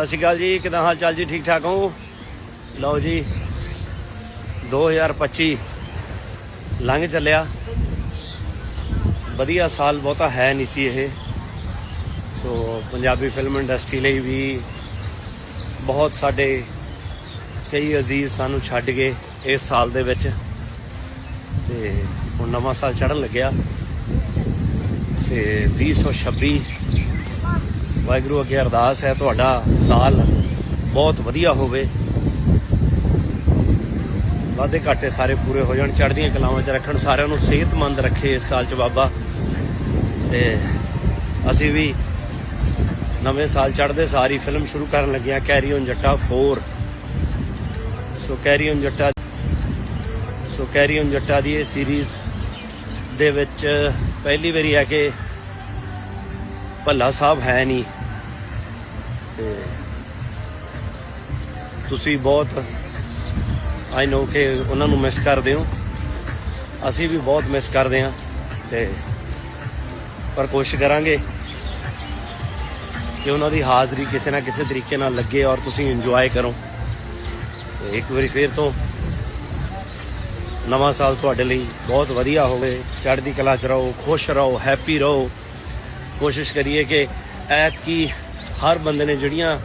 ਸਤਿ ਸ਼੍ਰੀ ਅਕਾਲ ਜੀ, ਕਿਦਾਂ ਹਾਲ ਚਾਲ ਜੀ? ਠੀਕ ਠਾਕ ਹੋ? ਲਓ ਜੀ 2025 ਲੰਘ ਚੱਲਿਆ। ਵਧੀਆ ਸਾਲ ਬਹੁਤਾ ਹੈ ਨਹੀਂ ਸੀ ਇਹ। ਸੋ ਪੰਜਾਬੀ ਫਿਲਮ ਇੰਡਸਟਰੀ ਲਈ ਵੀ ਬਹੁਤ ਸਾਡੇ ਕਈ ਅਜ਼ੀਜ਼ ਸਾਨੂੰ ਛੱਡ ਗਏ ਇਸ ਸਾਲ ਦੇ ਵਿੱਚ। ਤੇ ਹੁਣ ਨਵਾਂ ਸਾਲ ਚੜ੍ਹਨ ਲੱਗਿਆ। ਤੇ 2026 ਵਾਹਿਗੁਰੂ ਅੱਗੇ ਅਰਦਾਸ ਹੈ, ਤੁਹਾਡਾ ਸਾਲ ਬਹੁਤ ਵਧੀਆ ਹੋਵੇ। ਵਾਦੇ ਘਾਟੇ ਸਾਰੇ ਪੂਰੇ ਹੋ ਜਾਣ, ਚੜ੍ਹਦੀਆਂ ਕਲਾਵਾਂ 'ਚ ਰੱਖਣ, ਸਾਰਿਆਂ ਨੂੰ ਸਿਹਤਮੰਦ ਰੱਖੇ ਇਸ ਸਾਲ 'ਚ ਬਾਬਾ। ਤੇ ਅਸੀਂ ਵੀ ਨਵੇਂ ਸਾਲ ਚੜ੍ਹਦੇ ਸਾਰੀ ਫਿਲਮ ਸ਼ੁਰੂ ਕਰਨ ਲੱਗਿਆ ਕੈਰੀ ਔਨ ਜੱਟਾ 4 ਸੋ ਕੈਰੀ ਔਨ ਜੱਟਾ, ਸੋ ਕੈਰੀ ਔਨ ਜੱਟਾ ਦੀ ਇਹ ਸੀਰੀਜ਼ ਦੇ ਵਿੱਚ ਪਹਿਲੀ ਵਾਰੀ ਆ ਕਿ ਭੱਲਾ ਸਾਹਿਬ ਹੈ ਨਹੀਂ। ਤੇ ਤੁਸੀਂ ਬਹੁਤ ਆਈ ਨੋ ਕਿ ਉਹਨਾਂ ਨੂੰ ਮਿਸ ਕਰਦੇ ਹੋ। ਅਸੀਂ ਵੀ ਬਹੁਤ ਮਿਸ ਕਰਦੇ ਹਾਂ ਤੇ ਪਰ ਕੋਸ਼ਿਸ਼ ਕਰਾਂਗੇ ਕਿ ਉਹਨਾਂ ਦੀ ਹਾਜ਼ਰੀ ਕਿਸੇ ਨਾ ਕਿਸੇ ਤਰੀਕੇ ਨਾਲ ਲੱਗੇ ਔਰ ਤੁਸੀਂ ਇੰਜੋਏ ਕਰੋ। ਤੇ ਇੱਕ ਵਾਰੀ ਫੇਰ ਤੋਂ ਨਵਾਂ ਸਾਲ ਤੁਹਾਡੇ ਲਈ ਬਹੁਤ ਵਧੀਆ ਹੋਵੇ। ਚੜ੍ਹਦੀ ਕਲਾ ਚ ਰਹੋ, ਖੁਸ਼ ਰਹੋ ਹੈਪੀ ਰਹੋ। ਕੋਸ਼ਿਸ਼ ਕਰੀਏ ਕਿ ਐਤ ਕੀ ਹਰ ਬੰਦੇ ਨੇ ਜਿਹੜੀਆਂ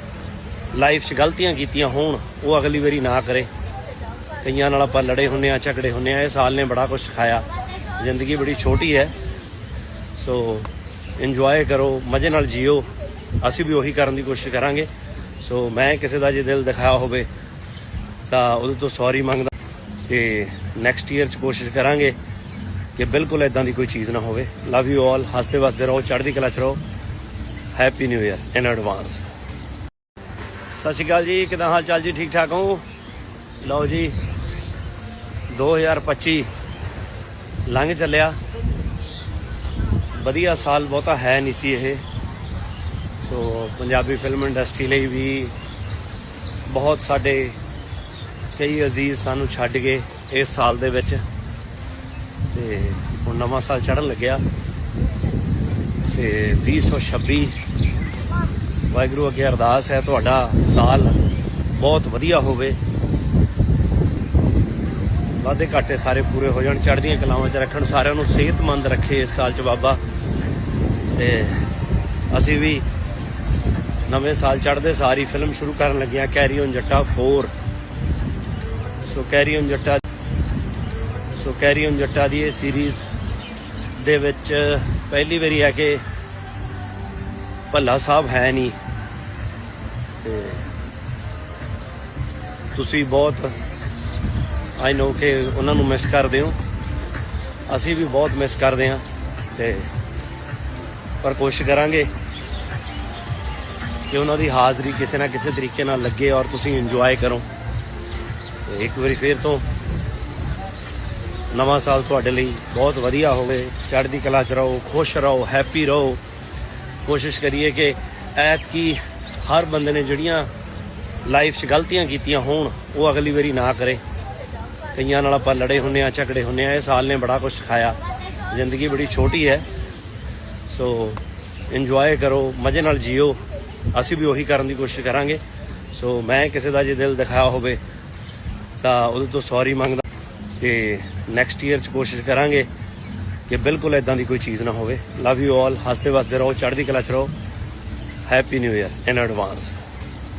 ਲਾਈਫ 'ਚ ਗਲਤੀਆਂ ਕੀਤੀਆਂ ਹੋਣ, ਉਹ ਅਗਲੀ ਵਾਰੀ ਨਾ ਕਰੇ। ਕਈਆਂ ਨਾਲ ਆਪਾਂ ਲੜੇ ਹੁੰਨੇ ਆ ਝਗੜੇ ਹੁੰਨੇ ਆ ਇਹ ਸਾਲ ਨੇ ਬੜਾ ਕੁਝ ਸਿਖਾਇਆ। ਜ਼ਿੰਦਗੀ ਬੜੀ ਛੋਟੀ ਹੈ। ਸੋ ਇੰਜੋਏ ਕਰੋ, ਮਜ਼ੇ ਨਾਲ ਜੀਓ। ਅਸੀਂ ਵੀ ਉਹੀ ਕਰਨ ਦੀ ਕੋਸ਼ਿਸ਼ ਕਰਾਂਗੇ। ਸੋ ਮੈਂ ਕਿਸੇ ਦਾ ਜੇ ਦਿਲ ਦਿਖਾਇਆ ਹੋਵੇ, ਤਾਂ ਉਹਦੇ ਤੋਂ ਸੌਰੀ ਮੰਗਦਾ ਤੇ ਨੈਕਸਟ ਈਅਰ ਚ ਕੋਸ਼ਿਸ਼ ਕਰਾਂਗੇ ਕਿ ਬਿਲਕੁਲ ਇਦਾਂ ਦੀ ਕੋਈ ਚੀਜ਼ ਨਾ ਹੋਵੇ। ਲਵ ਯੂ ਆਲ ਹੱਸਦੇ ਵਸਦੇ ਰਹੋ, ਚੜ੍ਹਦੀ ਕਲਾ ਚ ਰਹੋ। Happy new year in advance ਸਤਿ ਸ਼੍ਰੀ ਅਕਾਲ ਜੀ, ਕਿਦਾਂ ਹਾਲ ਚਾਲ ਜੀ? ਠੀਕ ਠਾਕ ਹੋ? ਲਓ ਜੀ 2025 ਲੰਘ ਚੱਲਿਆ। ਵਧੀਆ ਸਾਲ ਬਹੁਤਾ ਹੈ ਨਹੀਂ ਸੀ ਇਹ। ਸੋ ਪੰਜਾਬੀ ਫਿਲਮ ਇੰਡਸਟਰੀ ਲਈ ਵੀ ਬਹੁਤ ਸਾਡੇ ਕਈ ਅਜ਼ੀਜ਼ ਸਾਨੂੰ ਛੱਡ ਗਏ ਇਸ ਸਾਲ ਦੇ ਵਿੱਚ। ਤੇ ਹੁਣ ਨਵਾਂ ਸਾਲ ਚੜ੍ਹਨ ਲੱਗਿਆ। ਤੇ 2026 ਵਾਹਿਗੁਰੂ ਅੱਗੇ ਅਰਦਾਸ ਹੈ, ਤੁਹਾਡਾ ਸਾਲ ਬਹੁਤ ਵਧੀਆ ਹੋਵੇ। ਵਾਦੇ ਘਾਟੇ ਸਾਰੇ ਪੂਰੇ ਹੋ ਜਾਣ, ਚੜ੍ਹਦੀਆਂ ਕਲਾਵਾਂ 'ਚ ਰੱਖਣ, ਸਾਰਿਆਂ ਨੂੰ ਸਿਹਤਮੰਦ ਰੱਖੇ ਇਸ ਸਾਲ 'ਚ ਬਾਬਾ। ਤੇ ਅਸੀਂ ਵੀ ਨਵੇਂ ਸਾਲ ਚੜ੍ਹਦੇ ਸਾਰੀ ਫਿਲਮ ਸ਼ੁਰੂ ਕਰਨ ਲੱਗਿਆ ਕੈਰੀ ਔਨ ਜੱਟਾ 4 ਸੋ ਕੈਰੀ ਔਨ ਜੱਟਾ ਸੋ ਕੈਰੀ ਔਨ ਜੱਟਾ ਦੀ ਇਹ ਸੀਰੀਜ਼ ਦੇ ਵਿੱਚ ਪਹਿਲੀ ਵਾਰੀ ਆ ਕਿ ਭੱਲਾ ਸਾਹਿਬ ਹੈ ਨਹੀਂ। ਤੇ ਤੁਸੀਂ ਬਹੁਤ ਆਈ ਨੋ ਕਿ ਉਹਨਾਂ ਨੂੰ ਮਿਸ ਕਰਦੇ ਹੋ। ਅਸੀਂ ਵੀ ਬਹੁਤ ਮਿਸ ਕਰਦੇ ਹਾਂ ਤੇ ਪਰ ਕੋਸ਼ਿਸ਼ ਕਰਾਂਗੇ ਕਿ ਉਹਨਾਂ ਦੀ ਹਾਜ਼ਰੀ ਕਿਸੇ ਨਾ ਕਿਸੇ ਤਰੀਕੇ ਨਾਲ ਲੱਗੇ ਔਰ ਤੁਸੀਂ ਇੰਜੋਏ ਕਰੋ। ਤੇ ਇੱਕ ਵਾਰੀ ਫੇਰ ਤੋਂ ਨਵਾਂ ਸਾਲ ਤੁਹਾਡੇ ਲਈ ਬਹੁਤ ਵਧੀਆ ਹੋਵੇ। ਚੜ੍ਹਦੀ ਕਲਾ ਚ ਰਹੋ, ਖੁਸ਼ ਰਹੋ ਹੈਪੀ ਰਹੋ। ਕੋਸ਼ਿਸ਼ ਕਰੀਏ ਕਿ ਐਤ ਕੀ ਹਰ ਬੰਦੇ ਨੇ ਜਿਹੜੀਆਂ ਲਾਈਫ 'ਚ ਗਲਤੀਆਂ ਕੀਤੀਆਂ ਹੋਣ, ਉਹ ਅਗਲੀ ਵਾਰੀ ਨਾ ਕਰੇ। ਕਈਆਂ ਨਾਲ ਆਪਾਂ ਲੜੇ ਹੁੰਨੇ ਆ, ਝਗੜੇ ਹੁੰਨੇ ਆ। ਇਹ ਸਾਲ ਨੇ ਬੜਾ ਕੁਝ ਸਿਖਾਇਆ। ਜ਼ਿੰਦਗੀ ਬੜੀ ਛੋਟੀ ਹੈ। ਸੋ ਇੰਜੋਏ ਕਰੋ, ਮਜ਼ੇ ਨਾਲ ਜੀਓ। ਅਸੀਂ ਵੀ ਉਹੀ ਕਰਨ ਦੀ ਕੋਸ਼ਿਸ਼ ਕਰਾਂਗੇ। ਸੋ ਮੈਂ ਕਿਸੇ ਦਾ ਜੇ ਦਿਲ ਦਿਖਾਇਆ ਹੋਵੇ, ਤਾਂ ਉਹਦੇ ਤੋਂ ਸੌਰੀ ਮੰਗਦਾ। ਤੇ ਨੈਕਸਟ ਈਅਰ ਚ ਕੋਸ਼ਿਸ਼ ਕਰਾਂਗੇ ਕਿ ਬਿਲਕੁਲ ਇਦਾਂ ਦੀ ਕੋਈ ਚੀਜ਼ ਨਾ ਹੋਵੇ। ਲਵ ਯੂ ਆਲ ਹੱਸਦੇ ਵਸਦੇ ਰਹੋ, ਚੜ੍ਹਦੀ ਕਲਾ ਚ ਰਹੋ। Happy new year in advance